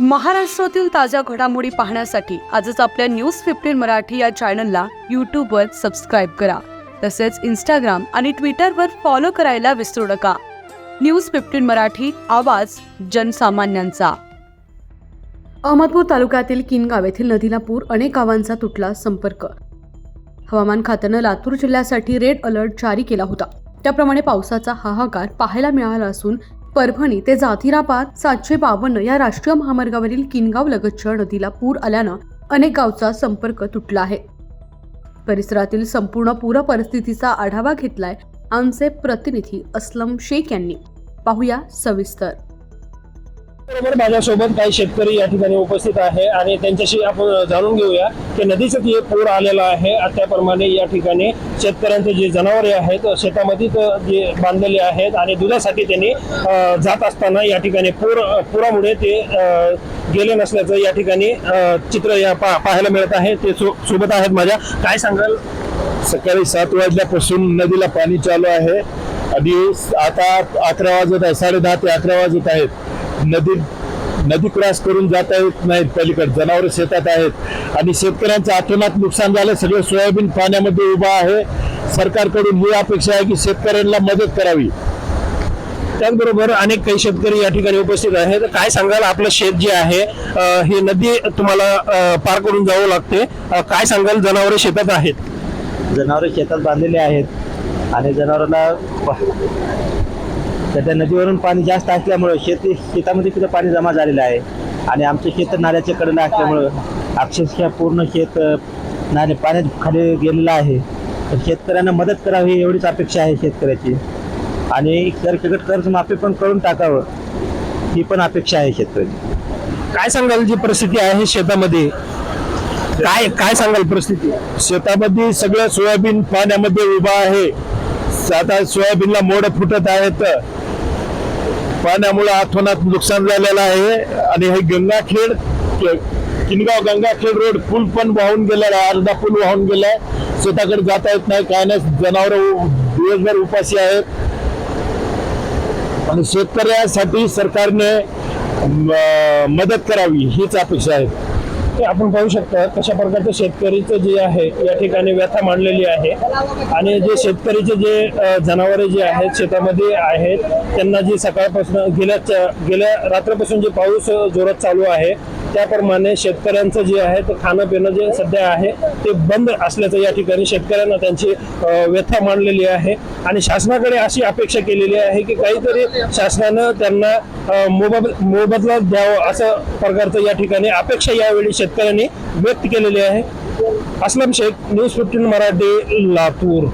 महाराष्ट्रातील ताज्या घडामोडी पाहण्यासाठी आजच आपल्या न्यूज फिफ्टीन मराठी या चॅनलला यूट्यूबवर सबस्क्राईब करा. तसेच इंस्टाग्राम आणि ट्विटरवर फॉलो करायला विसरू नका. न्यूज फिफ्टीन मराठी आवाज जनसामान्यांचा. अहमदपूर तालुक्यातील किनगाव येथील नदीला पूर अनेक गावांचा तुटला संपर्क. हवामान खात्यानं लातूर जिल्ह्यासाठी रेड अलर्ट जारी केला होता. त्याप्रमाणे पावसाचा हाहाकार पाहायला मिळाला असून परभणी ते जाथिराबाद सातशे बावन्न या राष्ट्रीय महामार्गावरील किनगाव लगतच्या नदीला पूर आल्यानं अनेक गावचा संपर्क तुटला आहे. परिसरातील संपूर्ण पूर परिस्थितीचा आढावा घेतलाय आमचे प्रतिनिधी अस्लम शेख यांनी. पाहूया सविस्तर. बरोबर माझ्यासोबत काही शेतकरी या ठिकाणी उपस्थित आहे आणि त्यांच्याशी आपण जाणून घेऊया की नदीचं जे पूर आलेला आहे त्याप्रमाणे या ठिकाणी शेतकऱ्यांचे जे जनावरे आहेत शेतामध्ये तर जे बांधलेले आहेत आणि दुधासाठी त्यांनी जात असताना या ठिकाणी पूर पुरामुळे ते गेले नसल्याचं या ठिकाणी चित्र या पा- पाहायला मिळत आहे. ते सो- सोबत आहेत माझ्या. काय सांगाल? सकाळी सात वाजल्यापासून नदीला पाणी चालू आहे. आणि आता अकरा वाजत आहे साडे दहा ते अकरा वाजत आहेत. नदी नदी क्रॉस करून जाता येत नाहीत पलीकडे जनावर शेतात आहेत. आणि शेतकऱ्यांचं अतोनात नुकसान झालं सगळं सोयाबीन पाण्यामध्ये उभा आहे. सरकारकडून ही अपेक्षा आहे की शेतकऱ्यांना मदत करावी. त्याचबरोबर अनेक काही शेतकरी या ठिकाणी उपस्थित आहेत. काय सांगाल आपलं शेत जे आहे ही नदी तुम्हाला पार करून जावं लागते. काय सांगाल जनावरे शेतात आहेत? जनावरं शेतात बांधलेले आहेत. आणि जनावरांना सध्या नदीवरून पाणी जास्त असल्यामुळं शेती शेतामध्ये सुद्धा पाणी जमा झालेलं आहे. आणि आमचं शेत नाल्याच्या कडेला असल्यामुळं अक्षरशः पूर्ण शेत नाले पाण्यात खाली गेलेलं आहे. तर शेतकऱ्यांना मदत करावी एवढीच अपेक्षा आहे शेतकऱ्याची. आणि सरसकट कर्जमाफी पण करून टाकावं ही पण अपेक्षा आहे शेतकऱ्याची. काय सांगाल जी परिस्थिती आहे शेतामध्ये? काय काय सांगाल परिस्थिती? शेतामध्ये सगळं सोयाबीन पाण्यामध्ये उभा आहे. आता सोयाबीनला मोड फुटत आहेत. पाण्यामुळे आठवणात नुकसान झालेलं आहे. आणि हे गंगाखेड किनगाव गंगाखेड रोड पूल पण वाहून गेलेला आहे अर्धा पूल वाहून गेलाय. स्वतःकडे जाता येत नाही काय नाही जनावर दिवसभर उपाशी आहेत. आणि शेतकऱ्यासाठी सरकारने मदत करावी हीच अपेक्षा आहे. ते आपण पाहू शकता कशा प्रकारचं शेतकरीचं जे आहे या ठिकाणी व्यथा मांडलेली आहे. आणि जे शेतकरीचे जे जनावरे जे आहेत शेतामध्ये आहेत त्यांना जी सकाळपासून गेल्या गेल्या रात्रीपासून जे पाऊस जोरात चालू आहे त्याप्रमाणे शेतकऱ्यांचं जे आहे ते खाणं पिणं जे सध्या आहे ते बंद असल्याचं या ठिकाणी शेतकऱ्यांना त्यांची व्यथा मांडलेली आहे. आणि शासनाकडे अशी अपेक्षा केलेली आहे की काहीतरी शासनानं त्यांना मोबद मोबदला द्यावं असं प्रकारचं या ठिकाणी अपेक्षा यावेळी शेतकऱ्यांनी व्यक्त केलेली आहे. Aslam Shaikh news fifteen Marathi Latur.